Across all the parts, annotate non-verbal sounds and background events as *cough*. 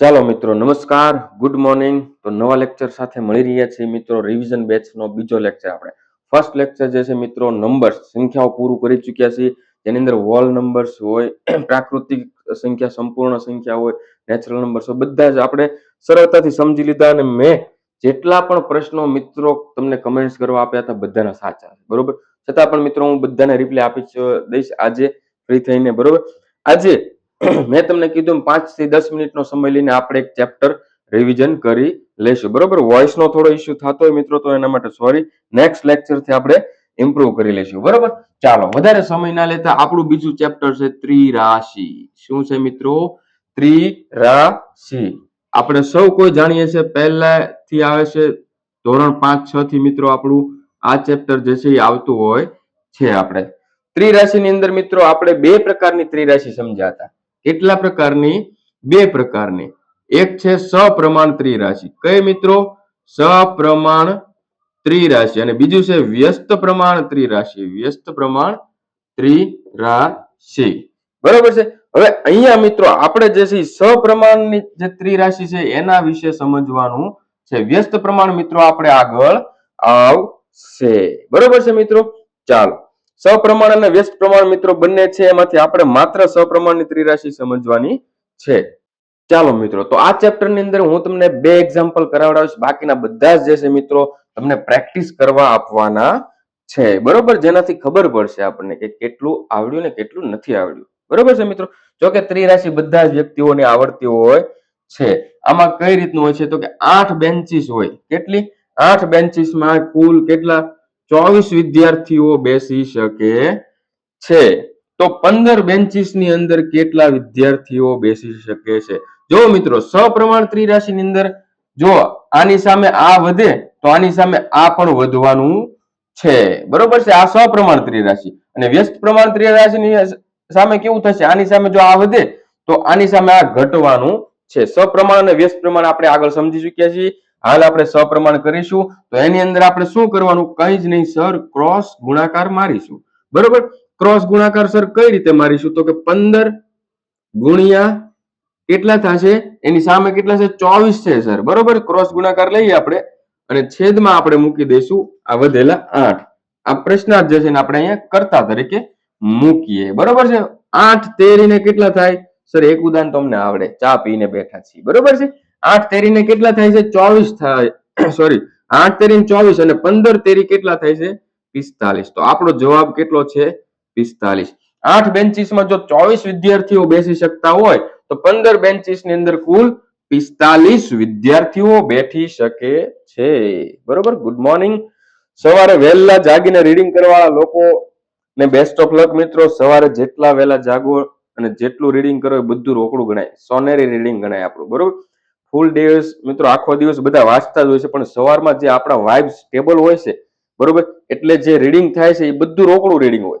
ચાલો મિત્રો, નમસ્કાર. ગુડ મોર્નિંગ તો નવા લેક્ચર સાથે મળી રહ્યા છીએ મિત્રો રિવિઝન બેચનો બીજો લેક્ચર આપણે. ફર્સ્ટ લેક્ચર જે છે મિત્રો નંબર્સ સંખ્યાઓ પૂરું કરી ચૂક્યા છીએ. જેની અંદર વોલ નંબર્સ હોય, *clears throat* પ્રાકૃતિક સંખ્યા, સંપૂર્ણ સંખ્યા હોય નેચરલ નંબર્સ હોય, બધા જ આપણે સરળતાથી સમજી લીધા અને મેં જેટલા પણ પ્રશ્નો મિત્રો તમને કમેન્ટ્સ કરવા આપ્યા હતા, બધાના સાચા બરોબર? છતાં પણ મિત્રો, હું બધાને રિપ્લાય આપી દઈશ આજે ફ્રી થઈને. બરોબર? આજે મેં તમને કીધું પાંચથી દસ મિનિટનો સમય લઈને આપણે એક ચેપ્ટર રિવિઝન કરી લઈશું બરોબર? વોઇસનો થોડો ઇસ્યુ થતો હોય મિત્રો, તો એના માટે સોરી નેક્સ્ટ લેક્ચરથી આપણે ઇમ્પ્રુવ કરી લઈશું બરોબર? ચાલો, વધારે સમય ના લેતા આપણું બીજું ચેપ્ટર છે ત્રિરાશિ. શું છે મિત્રો? ત્રિરાશિ. આપણે સૌ કોઈ જાણીએ છીએ, પહેલાથી આવે છે ધોરણ પાંચ, છ થી મિત્રો આપણું આ ચેપ્ટર જે છે એ આવતું હોય છે આપણે. ત્રિરાશિની અંદર મિત્રો, આપણે બે પ્રકારની ત્રિરાશિ સમજ્યા હતા. કેટલા પ્રકારની? બે પ્રકારની. એક છે સપ્રમાણ ત્રિરાશિ. કઈ મિત્રો? સપ્રમાણ ત્રિરાશિ. અને બીજું છે વ્યસ્ત પ્રમાણ ત્રિરાશિ. વ્યસ્ત પ્રમાણ ત્રિરાશિ. બરોબર છે? હવે અહીંયા મિત્રો આપણે જે છે સપ્રમાણની જે ત્રિરાશિ છે એના વિશે સમજવાનું છે. વ્યસ્ત પ્રમાણ મિત્રો આપણે આગળ આવશે. બરોબર છે મિત્રો? ચાલો. સપ્રમાણ અને વ્યસ્ત પ્રમાણ મિત્રો બંને છે. એમાંથી આપણે માત્ર સપ્રમાણની ત્રિરાશિ સમજવાની છે. ચાલો મિત્રો, તો આ ચેપ્ટરની અંદર હું તમને બે એક્ઝામ્પલ કરાવડાવીશ. બાકીના બધા જ જે છે મિત્રો, તમને પ્રેક્ટિસ કરવા આપવાના છે. બરોબર? જેનાથી ખબર પડશે આપણને કે કેટલું આવડ્યું ને કેટલું નથી આવડ્યું. બરોબર છે મિત્રો? જો કે ત્રિરાશિ બધા જ વ્યક્તિઓને આવડતી હોય છે. આમાં કઈ રીતનું હોય છે? તો કે આઠ બેન્ચીસ હોય. કેટલી? આઠ બેન્ચીસમાં કુલ કેટલા? ચોવીસ વિદ્યાર્થીઓ બેસી શકે છે. તો પંદર બેન્ચીસની અંદર કેટલા વિદ્યાર્થીઓ બેસી શકે છે? જો મિત્રો સપ્રમાણ ત્રિરાશિની અંદર જો આની સામે આ વધે, તો આની સામે આ પણ વધવાનું છે. બરોબર છે? આ સપ્રમાણ ત્રિરાશિ. અને વ્યસ્ત પ્રમાણ ત્રિરાશિની સામે કેવું થશે? આની સામે જો આ વધે, તો આની સામે આ ઘટવાનું છે. સપ્રમાણ અને વ્યસ્ત પ્રમાણ આપણે આગળ સમજી ચુક્યા છીએ. હાલ આપણે સપ્રમાણ કરીશું, તો એની અંદર આપણે શું કરવાનું? કઈ જ નહીં, સર, ક્રોસ ગુણાકાર મારીશું. બરોબર? ક્રોસ ગુણાકાર, સર, કઈ રીતે મારીશું? તો કે પંદર ગુણ્યા કેટલા થશે? એની સામે કેટલા છે? ચોવીસ છે, સર. બરોબર? ક્રોસ ગુણાકાર લઈએ આપણે, અને છેદમાં આપણે મૂકી દઈશું, આ વધેલા આઠ. આ પ્રશ્નાર્થ જે છે ને આપણે અહીંયા કરતા તરીકે મૂકીએ. બરોબર છે? આઠ તેરીને કેટલા થાય? સર, એક ઉદાહરણ તમને આવડે. ચા પીને બેઠા છીએ. બરોબર છે? આઠ તેરીને કેટલા થાય છે? ચોવીસ થાય. સોરી આઠ તેરી ચોવીસ અને પંદર તેરી કેટલા થાય છે? પિસ્તાલીસ. તો આપણો જવાબ કેટલો છે? પિસ્તાલીસ. આઠ બેન્ચીસમાં જો ચોવીસ વિદ્યાર્થીઓ બેસી શકતા હોય, તો પંદર બેન્ચીસની અંદર કુલ પિસ્તાલીસ વિદ્યાર્થીઓ બેઠી શકે છે. બરોબર? ગુડ મોર્નિંગ સવારે વહેલા જાગીને રીડિંગ કરવા લોકો ને બેસ્ટ ઓફ લક મિત્રો. સવારે જેટલા વહેલા જાગો અને જેટલું રીડિંગ કરો એ બધું રોકડું ગણાય. સોનેરી રીડિંગ ગણાય આપણું. બરોબર? ફૂલ દિવસ મિત્રો આખો દિવસ બધા વાંચતા જ હોય છે, પણ સવારમાં જે આપણા વાઇબ્સ સ્ટેબલ હોય છે, બરોબર? એટલે જે રીડિંગ થાય છે, એ બધું રોકડું રીડિંગ હોય.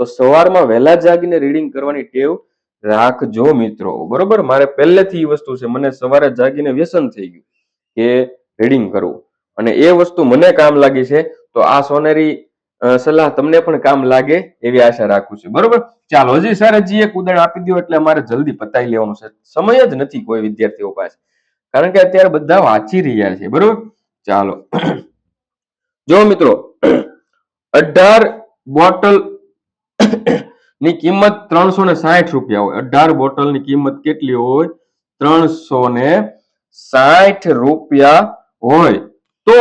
તો સવારમાં વહેલા જાગીને રીડિંગ કરવાની ટેવ રાખજો મિત્રો, બરોબર? મારે પહેલેથી એ વસ્તુ છે, મને સવારે જાગીને વ્યસન થઈ ગયું કે રીડિંગ કરવું અને એ વસ્તુ મને કામ લાગી છે, તો આ સોનેરી સલાહ તમને પણ કામ લાગે એવી આશા રાખું છું, બરોબર? ચાલો, હજી સર હજી એક ઉદાહરણ આપી દો એટલે અમારે જલ્દી પતાવી લેવાનું છે. સમય જ નથી કોઈ વિદ્યાર્થીઓ પાસે. કારણ કે અત્યારે બધા વાંચી રહ્યા છે. બરોબર? ચાલો. જો મિત્રો, અઢાર બોટલની કિંમત ત્રણસો ને સાઠ રૂપિયા હોય. અઢાર બોટલની કિંમત કેટલી હોય? ત્રણસો ને સાઠ રૂપિયા હોય. તો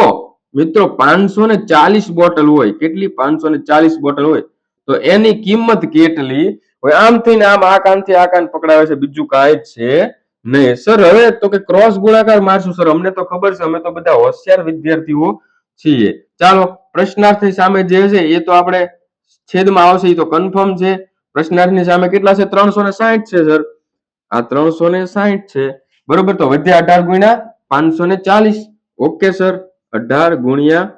મિત્રો, પાંચસો ને ચાલીસ બોટલ હોય. કેટલી? પાંચસો ને ચાલીસ બોટલ હોય. તો એની કિંમત કેટલી? હોય આમ થઈને આમ, આ કાનથી આ કાન પકડાવે છે. બીજું કાંઈ છે નહીં, સર, હવે તો કે ક્રોસ ગુણાકાર મારશું, સર. અમને તો ખબર છે, અમે તો બધા હોશિયાર વિદ્યાર્થીઓ છીએ. ચાલો, પ્રશ્નાર્થની સામે જે છે, એ તો આપણે છેદમાં આવશે એ તો કન્ફર્મ છે. પ્રશ્નાર્થની સામે કેટલા છે? ત્રણસો ને સાહીઠ છે, સર. આ ત્રણસો ને સાહીઠ છે. બરોબર, તો વધ્યા અઢાર ગુણ્યા પાંચસો ને ચાલીસ. Okay, sir. અઢાર ગુણ્યા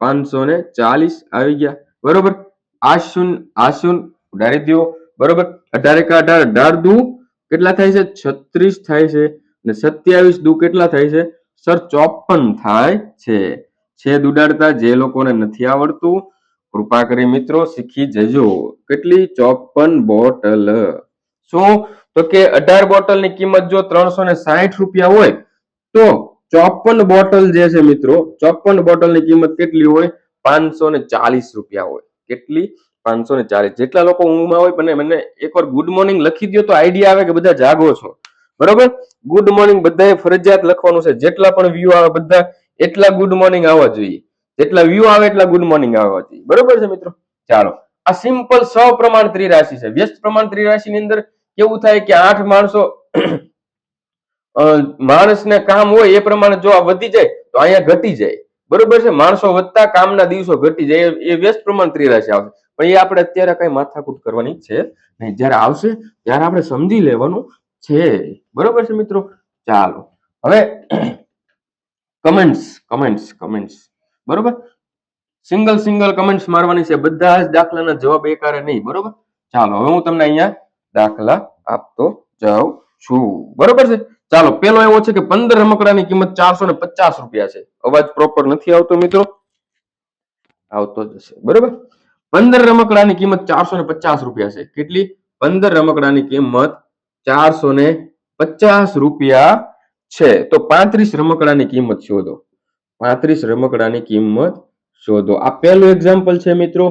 પાંચસો ને ચાલીસ આવી ગયા. બરોબર? આશુન આશુન ઉડાડી દો બરોબર? અઢાર એકા અઢાર અઢાર દુ. કેટલા થાય છે? છત્રીસ થાય છે અને સત્યાવીસ દુ કેટલા થાય છે? સર, ચોપન થાય છે. છેદ ઉડાડતા જે લોકોને નથી આવડતું, કૃપા કરી મિત્રો શીખી જજો. કેટલી? ચોપન બોટલ. શું? તો કે અઢાર બોટલની કિંમત જો ત્રણસો ને સાહીઠ રૂપિયા હોય, તો ચોપન બોટલ જે છે મિત્રો, ચોપન બોટલની કિંમત કેટલી હોય? પાંચસો ને ચાલીસ રૂપિયા હોય. કેટલી? પાંચસો ને ચાલીસ જેટલા લોકો ઊંઘમાં હોય મને મને એકવાર ગુડ મોર્નિંગ લખી દો તો આઈડિયા આવે કે બધા જાગો છો. બરોબર? ગુડ મોર્નિંગ બધાએ ફરજિયાત લખવાનું છે. જેટલા પણ વ્યૂ આવે બધા એટલા ગુડ મોર્નિંગ આવવા જોઈએ. જેટલા વ્યૂ આવે એટલા ગુડ મોર્નિંગ આવવા જોઈએ. બરોબર છે મિત્રો? ચાલો. આ સિમ્પલ સપ્રમાણ ત્રિરાશિ છે. વ્યસ્ત પ્રમાણ ત્રિરાશિની અંદર કેવું થાય કે આઠ માણસો માણસ માણસને કામ હોય એ પ્રમાણે જો આ વધી જાય, તો અહીંયા ઘટી જાય. બરોબર છે? માણસો વધતા કામના દિવસો ઘટી જાય. એ વ્યસ્ત પ્રમાણ ત્રિરાશિ આવશે. પણ એ આપણે અત્યારે કઈ માથાકૂટ કરવાની છે નહીં. જ્યારે આવશે, ત્યારે આપણે સમજી લેવાનું છે. બરોબર છે મિત્રો? ચાલો. હવે કમેન્ટ્સ કમેન્ટ્સ કમેન્ટ્સ બરોબર? સિંગલ સિંગલ કમેન્ટ્સ મારવાની છે. બધા જ દાખલાના જવાબ એકારે નહીં. બરોબર? ચાલો, હવે હું તમને અહીંયા દાખલા આપતો જાઉં છું. બરોબર છે? ચાલો, પેલો એવો છે કે પંદર રમકડાની કિંમત ચારસો ને પચાસ રૂપિયા છે. અવાજ પ્રોપર નથી આવતો મિત્રો. આવતો જશે બરોબર? પંદર રમકડાની કિંમત ચારસો ને પચાસ રૂપિયા છે. કેટલી? પંદર રમકડાની કિંમત ચારસો ને પચાસ રૂપિયા છે. તો પાંત્રીસ રમકડાની કિંમત શોધો. પાંત્રીસ રમકડાની કિંમત શોધો. આ પહેલું એક્ઝામ્પલ છે મિત્રો.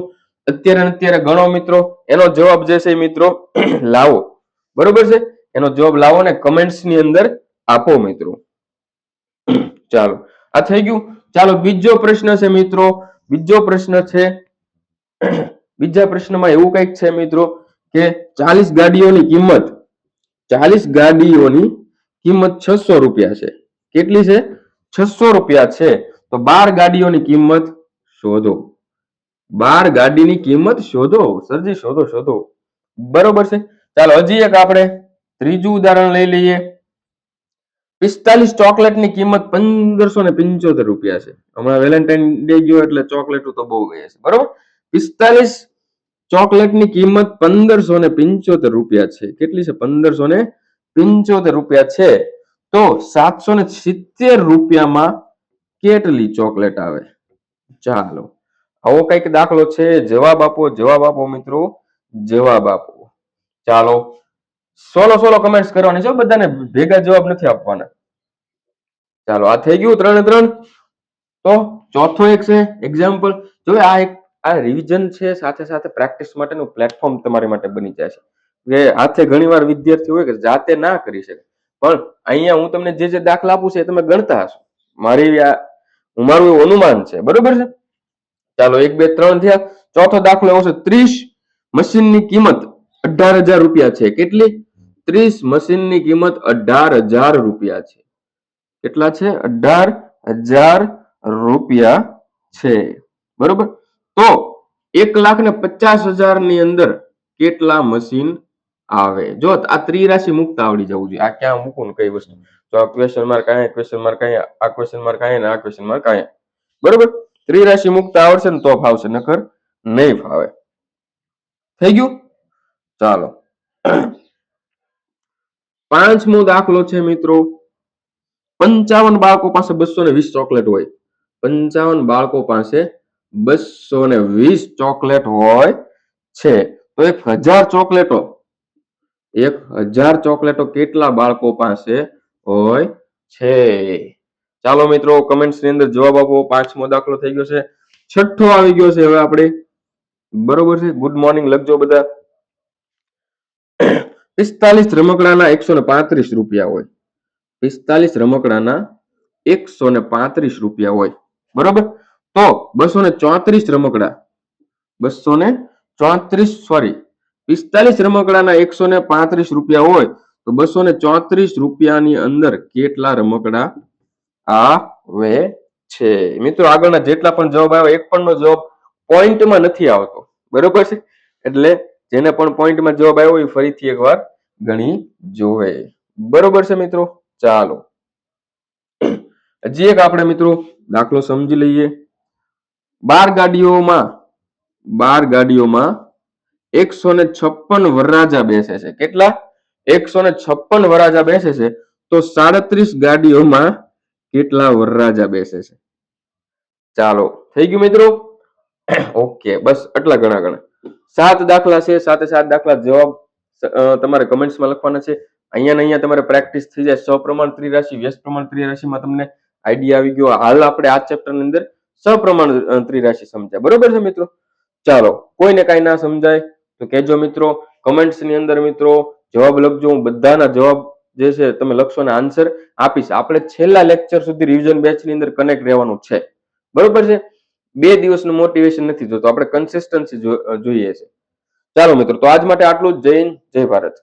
અત્યારે અત્યારે ગણો મિત્રો. એનો જવાબ જે છે મિત્રો, *clears throat* લાવો. બરોબર છે? એનો જવાબ લાવો ને કમેન્ટ્સની અંદર આપો મિત્રો. *clears throat* ચાલો. આ થઈ ગયું. ચાલો, બીજો પ્રશ્ન છે મિત્રો. બીજો પ્રશ્ન છે બીજા પ્રશ્નમાં એવું કંઈક છે મિત્રો કે ચાલીસ ગાડીઓની કિંમત, ચાલીસ ગાડીઓની કિંમત છસો રૂપિયા છે. કેટલી છે? છસો રૂપિયા છે. તો બાર ગાડીઓની કિંમત શોધો. બાર ગાડીની કિંમત શોધો. સરજી, શોધો શોધો. બરોબર છે? ચાલો, હજી એક આપણે ત્રીજું ઉદાહરણ લઈ લઈએ. પિસ્તાલીસ ચોકલેટની કિંમત પંદરસો ને પંચોતેર રૂપિયા છે. હમણાં વેલેન્ટાઇન ડે ગયો એટલે ચોકલેટો તો બહુ ગયા છે. બરોબર? પિસ્તાલીસ ચોકલેટની કિંમત પંદરસો ને પિંચોતેર રૂપિયા છે. કેટલી છે? પંદરસો ને પિંચોતેર રૂપિયા છે. તો સાતસો ને સિત્તેર રૂપિયામાં કેટલી ચોકલેટ આવે? ચાલો, આવો કંઈક દાખલો છે. જવાબ આપો જવાબ આપો મિત્રો, જવાબ આપો. ચાલો, સોલો સોલો કમેન્ટ્સ કરવાની છે બધાને ભેગા જવાબ નથી આપવાના. ચાલો, આ થઈ ગયું ત્રણે ત્રણ. તો ચોથો એક છે એક્ઝામ્પલ જો આ એક આ રિવિઝન છે, સાથે સાથે પ્રેક્ટિસ માટેનું પ્લેટફોર્મ તમારી માટે બની જાય છે. કે હાથે ઘણીવાર વિદ્યાર્થી હોય કે જાતે ના કરી શકે. પણ અહીંયા હું તમને જે જે દાખલા આપું છું એ તમે ગણતા હશો. મારી આ, હું મારું એવું અનુમાન છે. બરોબર છે? ચાલો, એક, બે, ત્રણ થયા. ચોથો દાખલો છે, ત્રીસ મશીનની કિંમત અઢાર હજાર રૂપિયા છે. કેટલી? ત્રીસ મશીનની કિંમત અઢાર હજાર રૂપિયા છે. કેટલા છે? અઢાર હજાર રૂપિયા છે. બરોબર? તો એક લાખ ને પચાસ હજારની અંદર કેટલા મશીન આવે? જો આ ત્રિરાશિ મુક્ત આવડી જવું જોઈએ. આ ક્યાં મૂકું ને કઈ વસ્તુ? તો આ ક્વેશ્ચન માર્ક અહીંયા ક્વેશ્ચન માર્ક અહીંયા આ ક્વેશ્ચન માર્ક અહીંયા ને આ ક્વેશ્ચન માર્ક અહીંયા બરોબર? ત્રિરાશિ મુક્ત આવડશે ને તો ફાવશે, નકર નહીં ફાવે. થઈ ગયું? ચાલો. પાંચમો દાખલો છે મિત્રો. પંચાવન બાળકો પાસે બસો ને વીસ ચોકલેટ હોય. પંચાવન બાળકો પાસે બસો ને વીસ ચોકલેટ હોય છે. તો એક હજાર ચોકલેટો, એક હજાર ચોકલેટો કેટલા બાળકો પાસે હોય છે? ચાલો મિત્રો કમેન્ટ્સની અંદર જવાબ આપો. પાંચમો દાખલો થઈ ગયો છે. છઠ્ઠો આવી ગયો છે હવે આપણે. બરોબર છે? ગુડ મોર્નિંગ લખજો બધા. પિસ્તાલીસ રમકડાના એકસો ને પાંત્રીસ રૂપિયા હોય. પિસ્તાલીસ રમકડાના એકસો ને પાંત્રીસ રૂપિયા હોય. બરોબર? તો બસો ને ચોત્રીસ રમકડા. બસો ને ચોત્રીસ સોરી પિસ્તાલીસ રમકડાના એકસો ને પાંત્રીસ રૂપિયા હોય તો બસો ને ચોત્રીસ રૂપિયાની અંદર કેટલા રમકડા આવે છે? મિત્રો, આગળના જેટલા પણ જવાબ આવ્યા એક પણ નો જવાબ પોઈન્ટમાં નથી આવતો. બરોબર છે? એટલે જેને પણ પોઈન્ટમાં જવાબ આવ્યો એ ફરીથી એકવાર ગણી જોવે. બરોબર છે મિત્રો? ચાલો. હજી એક આપણે મિત્રો દાખલો સમજી લઈએ. બાર ગાડીઓમાં બાર ગાડીઓમાં એકસો ને છપ્પન વરરાજા બેસે છે. કેટલા? એકસો ને છપ્પન વરરાજા બેસે છે. તો સાડત્રીસ ગાડીઓમાં કેટલા વરરાજા બેસે છે? ચાલો, થઈ ગયું મિત્રો? ઓકે, બસ આટલા ઘણા ઘણા. સાત દાખલા છે સાથે સાત દાખલા જવાબ તમારે કમેન્ટ્સમાં લખવાના છે. અહીંયા ને અહીંયા તમારે પ્રેક્ટિસ થઈ જાય. સપ્રમાણ ત્રિરાશિ વ્યસ્ત પ્રમાણ ત્રિરાશિમાં તમને આઈડિયા આવી ગયો. હાલ આપણે આ ચેપ્ટરની અંદર સપ્રમાણ ત્રિરાશિ સમજાય. બરોબર છે મિત્રો? ચાલો, કોઈને કાંઈ ના સમજાય, તો કહેજો મિત્રો કમેન્ટ્સની અંદર મિત્રો, જવાબ લખજો, હું બધાના જવાબ જે છે તમે લખશો ને આન્સર આપીશ. આપણે છેલ્લા લેક્ચર સુધી રિવિઝન બેચની અંદર કનેક્ટ રહેવાનું છે. બરોબર છે? બે દિવસનું મોટિવેશન નથી જોતો. આપણે કન્સિસ્ટન્સી જોઈએ છે. ચાલો મિત્રો, તો આજ માટે આટલું જય હિન્દ, જય ભારત.